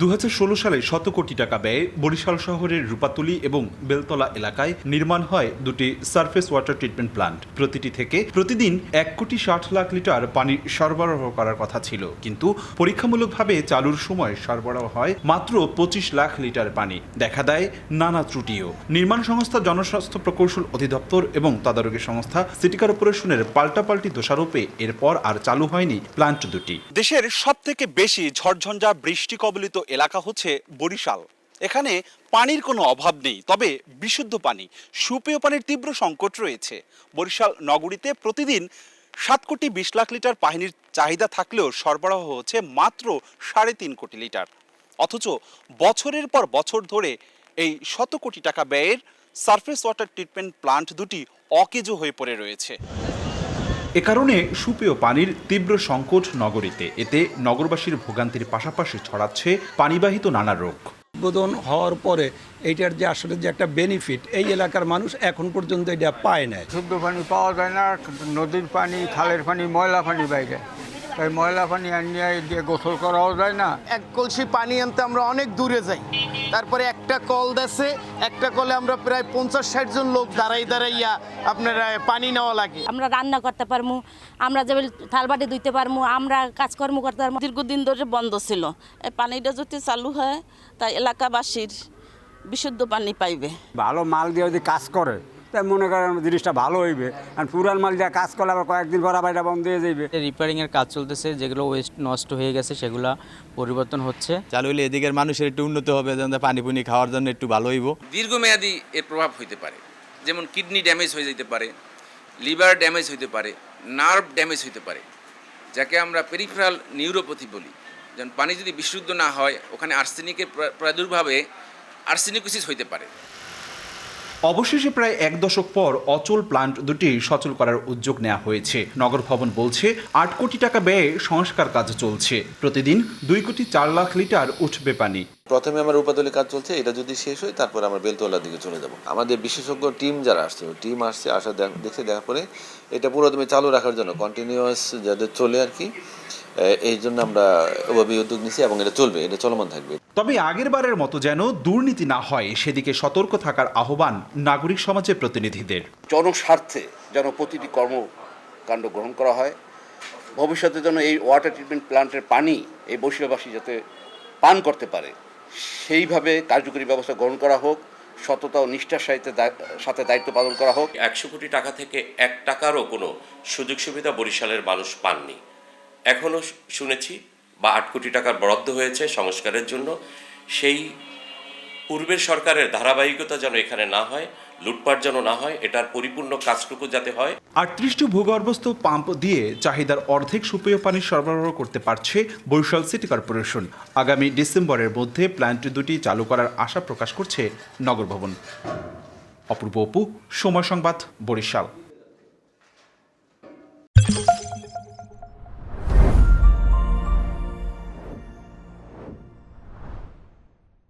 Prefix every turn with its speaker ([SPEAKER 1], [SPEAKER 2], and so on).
[SPEAKER 1] দু হাজার ষোলো সালে শত কোটি টাকা ব্যয়ে বরিশাল শহরের রূপাতলী এবং বেলতলা এলাকায় নির্মাণ হয় দুটি সারফেস ওয়াটার ট্রিটমেন্ট প্লান্ট প্রতিটি থেকে প্রতিদিন এক কোটি ষাট লাখ লিটার পানি সরবরাহ করার কথা ছিল। কিন্তু পরীক্ষামূলকভাবে চালুর সময় সরবরাহ হয় মাত্র পঁচিশ লাখ লিটার পানি। দেখা দেয় নানা ত্রুটিও। নির্মাণ সংস্থা জনস্বাস্থ্য প্রকৌশল অধিদপ্তর এবং তদারকি সংস্থা সিটি কর্পোরেশনের পাল্টাপাল্টি দোষারোপে এরপর আর চালু হয়নি প্লান্ট দুটি।
[SPEAKER 2] দেশের সব থেকে বেশি ঝড়ঝঞ্ঝা, বৃষ্টি কবলিত এলাকা হচ্ছে বরিশাল। এখানে পানির কোনো অভাব নেই, তবে বিশুদ্ধ পানি, সুপেয় পানির তীব্র সংকট রয়েছে। বরিশাল নগরীতে প্রতিদিন সাত কোটি বিশ লাখ লিটার পানির চাহিদা থাকলেও সরবরাহ হচ্ছে মাত্র সাড়ে তিন কোটি লিটার। অথচ বছরের পর বছর ধরে এই শত কোটি টাকা ব্যয়ের সারফেস ওয়াটার ট্রিটমেন্ট প্লান্ট দুটি অকেজো হয়ে পড়ে রয়েছে।
[SPEAKER 1] এ কারণে সুপেয় পানির তীব্র সংকট নগরীতে। এতে নগরবাসীর ভোগান্তির পাশাপাশি ছড়াচ্ছে পানিবাহিত নানা রোগ।
[SPEAKER 3] উদ্বোধন হওয়ার পরে এইটার যে আসলে যে একটা বেনিফিট এই এলাকার মানুষ এখন পর্যন্ত এটা পায় না
[SPEAKER 4] শুদ্ধ পানি পাওয়া যায় না নদীর পানি খালের পানি ময়লা পানি বাইরে। তাই ময়লা পানি আনিয়ে দিয়ে গোসল করাও যায় না।
[SPEAKER 5] এক কলসি পানি আনতে আমরা অনেক দূরে যাই। তারপরে একটা কল দেশে একটা কলে আমরা প্রায় পঞ্চাশ ষাট জন লোক দাঁড়াই দাঁড়াইয়া আপনার পানি নেওয়া লাগে।
[SPEAKER 6] আমরা রান্না করতে পারমু আমরা যে থালবাটি ধুইতে পারমু আমরা কাজকর্ম করতে পারমু।
[SPEAKER 7] দীর্ঘদিন ধরে বন্ধ ছিল। এই পানিটা যদি চালু হয় তাই এলাকাবাসীর বিশুদ্ধ পানি পাইবে।
[SPEAKER 4] ভালো মাল দিয়ে যদি কাজ করে তাই মনে করেন জিনিসটা ভালো হইবে। আর পুরান মাল যা কাজ করলে আবার কয়েকদিন পর আবার এটা বন্ধ হয়ে যাইবে।
[SPEAKER 8] রিপেয়ারিং এর কাজ চলতেছে যেগুলো ওয়েস্ট নষ্ট হয়ে গেছে সেগুলো পরিবর্তন হচ্ছে।
[SPEAKER 9] চালু হলে এদিকের মানুষের একটু উন্নত হবে যেন পানি পুনি খাওয়ার জন্য একটু ভালো হইব।
[SPEAKER 10] দীর্ঘমেয়াদী এর প্রভাব হইতে পারে। যেমন কিডনি ড্যামেজ হয়ে যেতে পারে লিভার ড্যামেজ হইতে পারে নার্ভ ড্যামেজ হইতে পারে। যাকে আমরা পেরিফেরাল নিউরোপ্যাথি বলি। যেমন পানি যদি বিশুদ্ধ না হয় ওখানে আর্সেনিকের প্রা- প্রাদুর্ভাবে আর্সেনিকোসিস হইতে পারে।
[SPEAKER 1] অবশেষে প্রায় এক দশক পর অচল প্লান্ট দুটি সচল করার উদ্যোগ নেওয়া হয়েছে। নগর ভবন বলছে, আট কোটি টাকা ব্যয়ে সংস্কার কাজ চলছে। প্রতিদিন দুই কোটি চার লাখ লিটার উঠবে পানি।
[SPEAKER 11] প্রথমে আমার উপাদলে কাজ চলছে, এটা যদি শেষ হয়, তারপর আমরা বেলতলার দিকে চলে যাব। আমাদের বিশেষজ্ঞ টিম যারা আসছে টিম আসছে, আসা দেখ- দেখছে দেখার পরে এটা পুরো তুমি চালু রাখার জন্য কন্টিনিউয়াস যাদের চলে আর কি এই জন্য আমরা উদ্যোগ নিছি এবং এটা চলবে, এটা চলমান থাকবে।
[SPEAKER 1] তবে আগের বারের মতো যেন দুর্নীতি না হয় সেদিকে সতর্ক থাকার আহ্বান নাগরিক সমাজের প্রতিনিধিদের।
[SPEAKER 12] জনস্বার্থে যেন প্রতিটি কর্মকাণ্ড গ্রহণ করা হয় ভবিষ্যতে যেন এই ওয়াটার ট্রিটমেন্ট প্ল্যান্টের পানি এই বৈশ্যবাসী যাতে পান করতে পারে সেইভাবে কার্যকরী ব্যবস্থা গ্রহণ করা হোক সততা ও নিষ্ঠার সাথে দায়- সাথে দায়িত্ব পালন করা হোক।
[SPEAKER 13] একশো কোটি টাকা থেকে এক টাকারও কোনো সুযোগ সুবিধা বরিশালের মানুষ পাননি। এখনও শুনেছি বা আট কোটি টাকার বরাদ্দ হয়েছে সংস্কারের জন্য, সেই পূর্বের সরকারের ধারাবাহিকতা যেন এখানে না হয়, লুটপাট যেন না হয়, এটার পরিপূর্ণ কাজটুকু যাতে হয়।
[SPEAKER 1] আটত্রিশটি ভূগর্ভস্থ পাম্প দিয়ে চাহিদার অর্ধেক সুপেয় পানি সরবরাহ করতে পারছে বরিশাল সিটি কর্পোরেশন। আগামী ডিসেম্বরের মধ্যে প্ল্যান্ট দুটি চালু করার আশা প্রকাশ করছে নগর ভবন। অপূর্ব অপু, সময় সংবাদ, বরিশাল।